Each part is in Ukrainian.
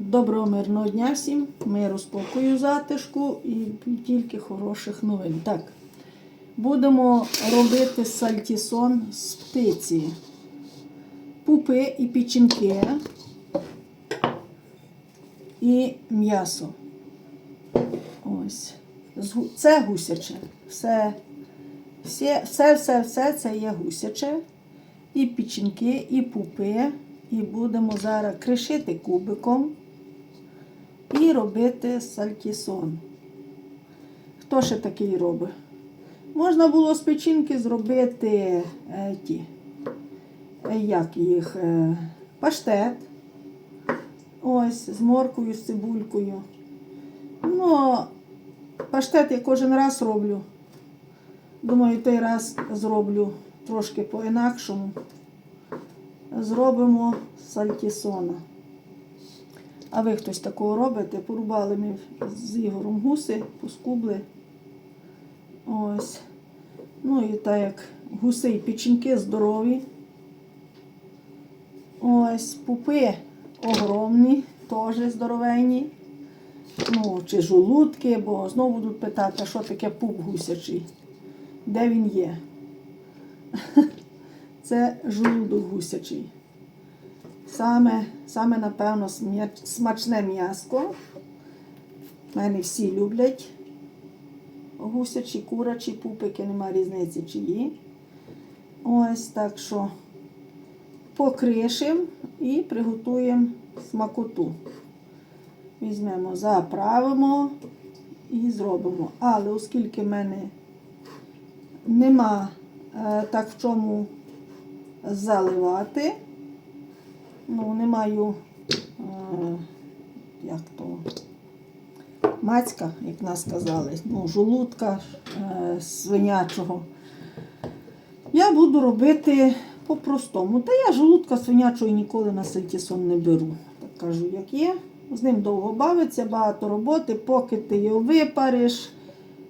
Доброго мирного дня всім, миру, спокою, затишку і тільки хороших новин. Так, будемо робити сальтісон з птиці, пупи і печінки і м'ясо. Ось. Це гусяче. Все, все, все, все, все це є гусяче. І печінки, і пупи. І будемо зараз кришити кубиком і робити сальтісон. Хто ще такий робить? Можна було з печінки зробити е, ті, е, як їх, е, паштет. Ось, з моркою, з цибулькою. Ну, паштет я кожен раз роблю. Думаю, той раз зроблю трошки по-інакшому. Зробимо сальтісона. А ви хтось такого робите? Порубали ми з Ігорем гуси, поскубли. Ось. Ну і так як гуси і печінки здорові. Ось, пупи огромні, теж здоровенні. Ну, чи жолудки, бо знову будуть питати, що таке пуп гусячий? Де він є? Це жолудок гусячий. Саме, саме напевно, смачне м'яско. Мене всі люблять гусячі, курячі пупики, нема різниці чиї. Ось так що покришимо і приготуємо смакоту. Візьмемо, заправимо і зробимо. Але оскільки в мене нема е, так в чому заливати, ну, не маю, е, як то, мацька, як нас казали, ну, жолудка е, свинячого. Я буду робити по-простому. Та я жолудка свинячого ніколи на сальтісон не беру. Так кажу, як є. З ним довго бавиться, багато роботи, поки ти його випариш,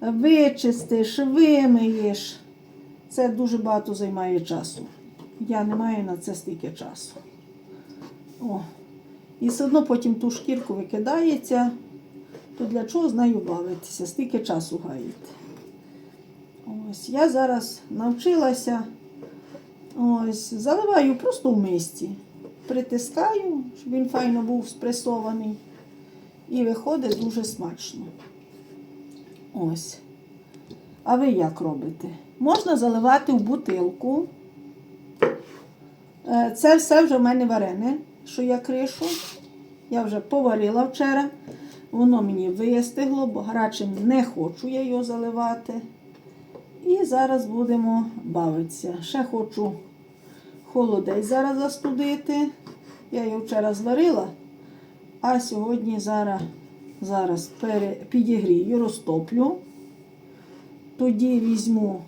вичистиш, вимиєш. Це дуже багато займає часу. Я не маю на це стільки часу. О. І все одно потім ту шкірку викидається, то для чого з нею бавитися, стільки часу гаїти. Ось, я зараз навчилася, ось, заливаю просто в мисці. Притискаю, щоб він файно був спресований. І виходить дуже смачно. Ось. А ви як робите? Можна заливати в бутилку. Е, Це все вже в мене варене, що я кришу. Я вже поварила вчора. Воно мені вистигло, бо гарячим не хочу я його заливати. І зараз будемо бавитися. Ще хочу холодець зараз застудити. Я його вчора зварила, а сьогодні зараз, зараз пере, підігрію, розтоплю. Тоді візьму,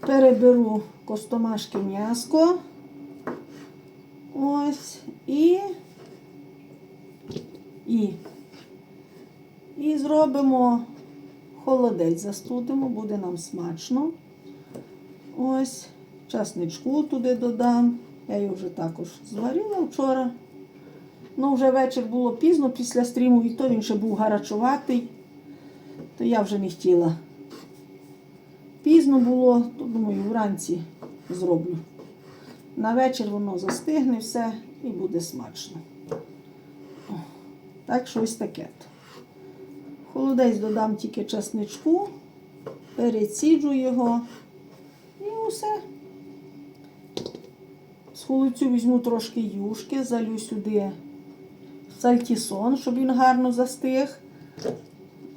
переберу костомашки м'яско. Ось і, і, і зробимо холодець, застудимо, буде нам смачно. Ось, часничку туди додам. Я його вже також зварила вчора. Ну, вже вечір було пізно після стріму, і то він ще був гарячуватий, то я вже не хотіла. Пізно було, то думаю, вранці зроблю. На вечір воно застигне все і буде смачно. Так, щось таке. то. Холодець додам тільки часничку, переціджу його і усе. З холодцю візьму трошки юшки, залю сюди сальтісон, щоб він гарно застиг.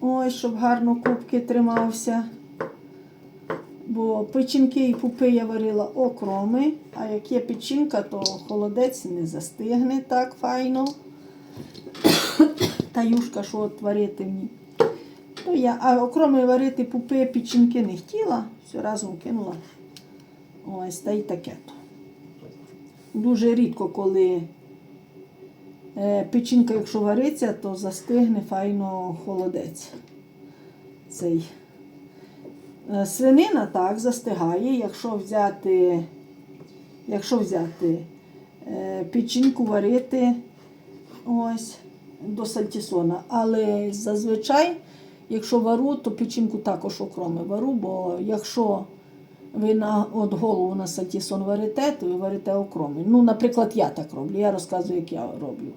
Ой, щоб гарно кубки тримався. Бо печінки і пупи я варила окроми, а як є печінка, то холодець не застигне так файно. Та юшка, що от варити мені. То я, а окроми варити пупи, печінки не хотіла, все разом кинула. Ось та й таке то. Дуже рідко, коли е, печінка, якщо вариться, то застигне файно холодець. Цей. Е, Свинина так застигає, якщо взяти, якщо взяти е, печінку варити ось до сальтісона. Але зазвичай, якщо вару, то печінку також окроми вару, бо якщо ви на от голову на сальтісон варите, то ви варите окроми. Ну, наприклад, я так роблю. Я розказую, як я роблю.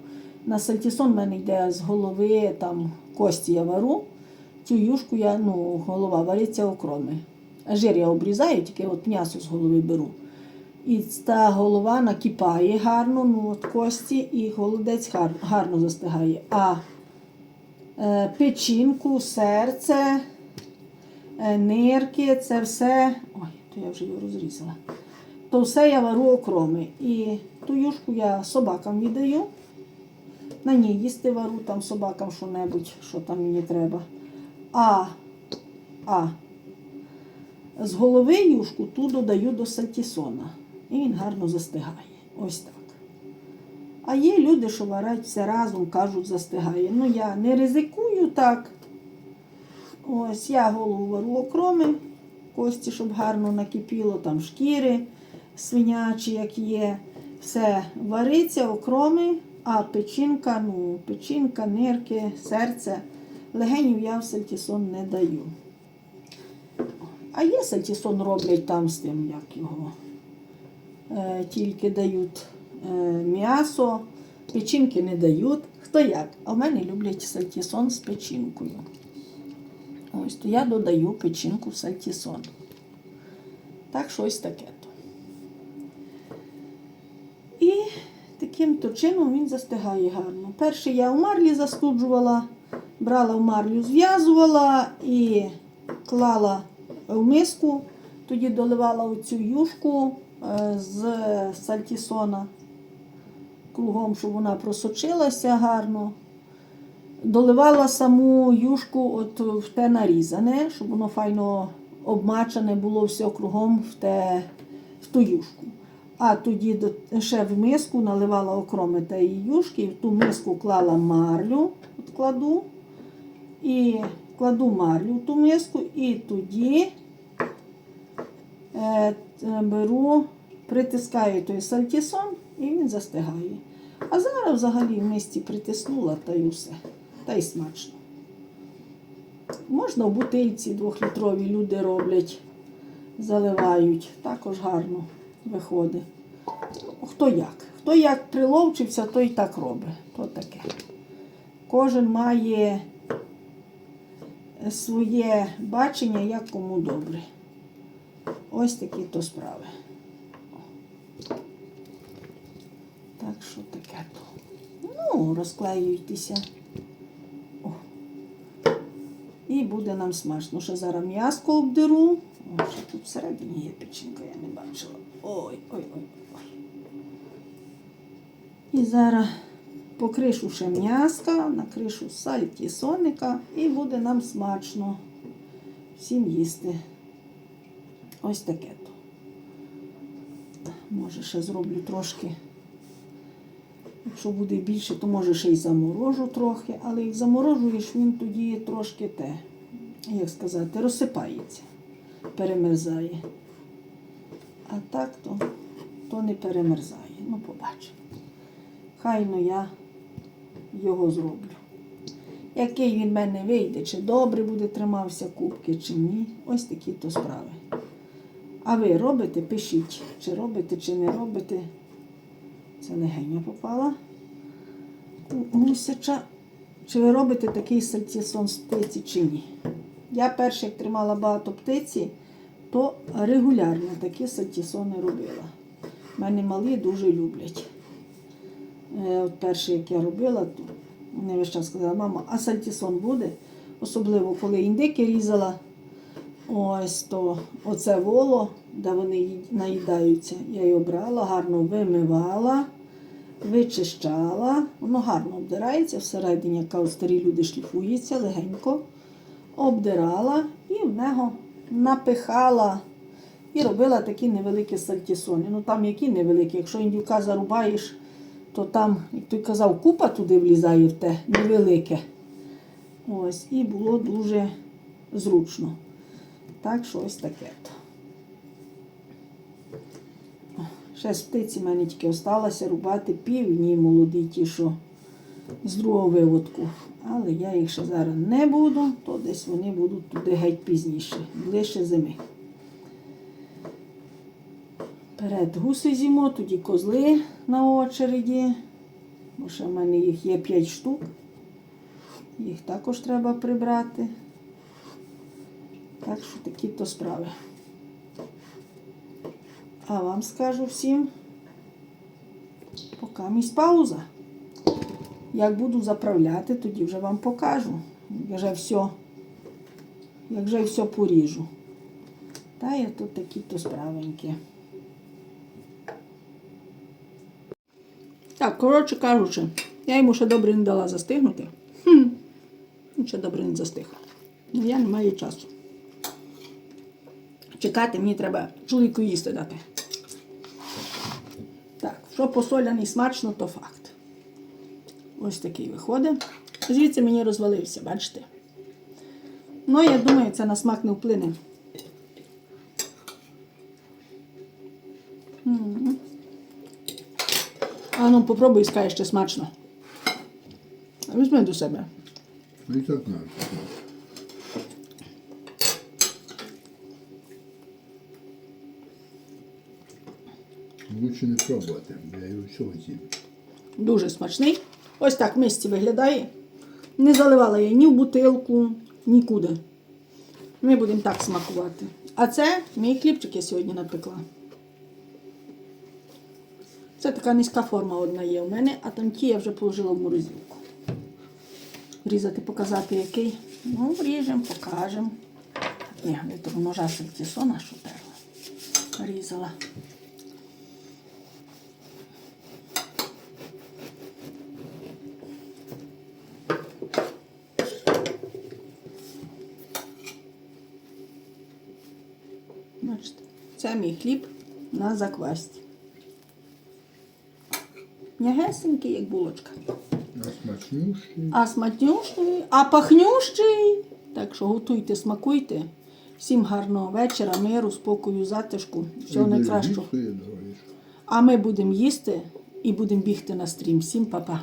На сальтісон в мене йде з голови, там кості я вару. Цю юшку я, ну, голова вариться окроми. А жир я обрізаю, тільки от м'ясо з голови беру. І та голова накипає гарно, ну от кості, і голодець гар, гарно застигає. А е, печінку, серце, е, нирки, це все. Ой, то я вже його розрізала. То все я вару окроми. І ту юшку я собакам віддаю. На ній їсти вару там собакам що-небудь, що там мені треба. А, а з голови юшку ту додаю до сальтісона. І він гарно застигає. Ось так. А є люди, що варять все разом, кажуть, застигає. Ну, я не ризикую так. Ось я голову вару окроми, кості, щоб гарно накипіло, там шкіри свинячі, як є. Все вариться окроми, а печінка, ну, печінка, нирки, серце. Легенів я в сальтісон не даю. А є сальтісон роблять там з тим, як його. Е, тільки дають е, м'ясо, печінки не дають. Хто як? А в мене люблять сальтісон з печінкою. Ось то я додаю печінку в сальтісон. Так, щось таке. І таким то чином він застигає гарно. Перше я в марлі застуджувала, брала в марлю, зв'язувала і клала в миску, тоді доливала оцю юшку е, з сальтісона кругом, щоб вона просочилася гарно. Доливала саму юшку от в те нарізане, щоб воно файно обмачене було все кругом в, те, в ту юшку. А тоді ще в миску наливала окроми тієї юшки, в ту миску клала марлю, от кладу, і кладу марлю в ту миску, і тоді е, беру, притискаю той сальтісон і він застигає. А зараз взагалі в мисці притиснула та й усе. Та й смачно. Можна в бутильці двохлітрові люди роблять, заливають. Також гарно виходить. Хто як? Хто як приловчився, той так робить. То таке. Кожен має своє бачення, як кому добре. Ось такі то справи. Так що таке то. Ну, розклеюйтеся. О. І буде нам смачно. Ще зараз м'яско обдеру. О, ще тут всередині є печінка, я не бачила. Ой, ой, ой, ой. І зараз покришу ще м'яска, накришу сальті соника і буде нам смачно всім їсти. Ось таке то. Може, ще зроблю трошки. Якщо буде більше, то може ще й заморожу трохи, але як заморожуєш, він тоді трошки те, як сказати, розсипається, перемерзає. А так то, то не перемерзає. Ну, побачимо. Хайно я його зроблю. Який він в мене вийде, чи добре буде тримався кубки, чи ні. Ось такі то справи. А ви робите, пишіть, чи робите, чи не робите. Це легеня попала. Гусяча. Чи ви робите такий сальтісон з птиці, чи ні? Я перше, як тримала багато птиці, то регулярно такі сальтісони робила. Мене малі дуже люблять. Е, перше, як я робила, вони весь час сказали, мама, а сальтісон буде? Особливо, коли індики різала. Ось то оце воло, де вони наїдаються. Я його брала, гарно вимивала, вичищала. Воно гарно обдирається всередині, як кажуть, старі люди шліфується легенько. Обдирала і в нього напихала і робила такі невеликі сальтісони. Ну там які невеликі, якщо індюка зарубаєш, то там, як той казав, купа туди влізає в те невелике. Ось, і було дуже зручно. Так що ось таке. Ще з птиці в мене тільки осталося рубати півні молоді ті, що з другого виводку. Але я їх ще зараз не буду, то десь вони будуть туди геть пізніше, ближче зими. Перед гуси зімо, тоді козли на очереді. Бо ще в мене їх є 5 штук. Їх також треба прибрати. Так що такі то справи. А вам скажу всім, поки місць пауза. Як буду заправляти, тоді вже вам покажу. Як вже все, як вже все поріжу. Та я тут такі то справенькі. Так, коротше кажучи, я йому ще добре не дала застигнути. Хм. Він ще добре не застиг. Ну, я не маю часу. Чекати мені треба чоловіку їсти дати. Так, що посоляний смачно, то факт. Ось такий виходить. Звідси мені розвалився, бачите? Ну, я думаю, це на смак не вплине. А ну, попробуй, скажеш, ще смачно. Візьми до себе. Ну і так знаю. Лучше не пробувати, я його всього з'їм. Дуже смачний. Ось так в мисці виглядає. Не заливала я ні в бутилку, нікуди. Ми будемо так смакувати. А це мій хлібчик я сьогодні напекла. Це така низька форма одна є в мене, а ті я вже положила в морозилку. Різати, показати який. Ну, ріжемо, покажемо. Ні, я того ножа сальтісона, що перла. Різала. Бачите, це мій хліб на заквасті. М'ягесенький, як булочка. А смачнющий. А смачнющий, а пахнющий. Так що готуйте, смакуйте. Всім гарного вечора, миру, спокою, затишку. Всього найкращого. А ми будемо їсти і будемо бігти на стрім. Всім па-па.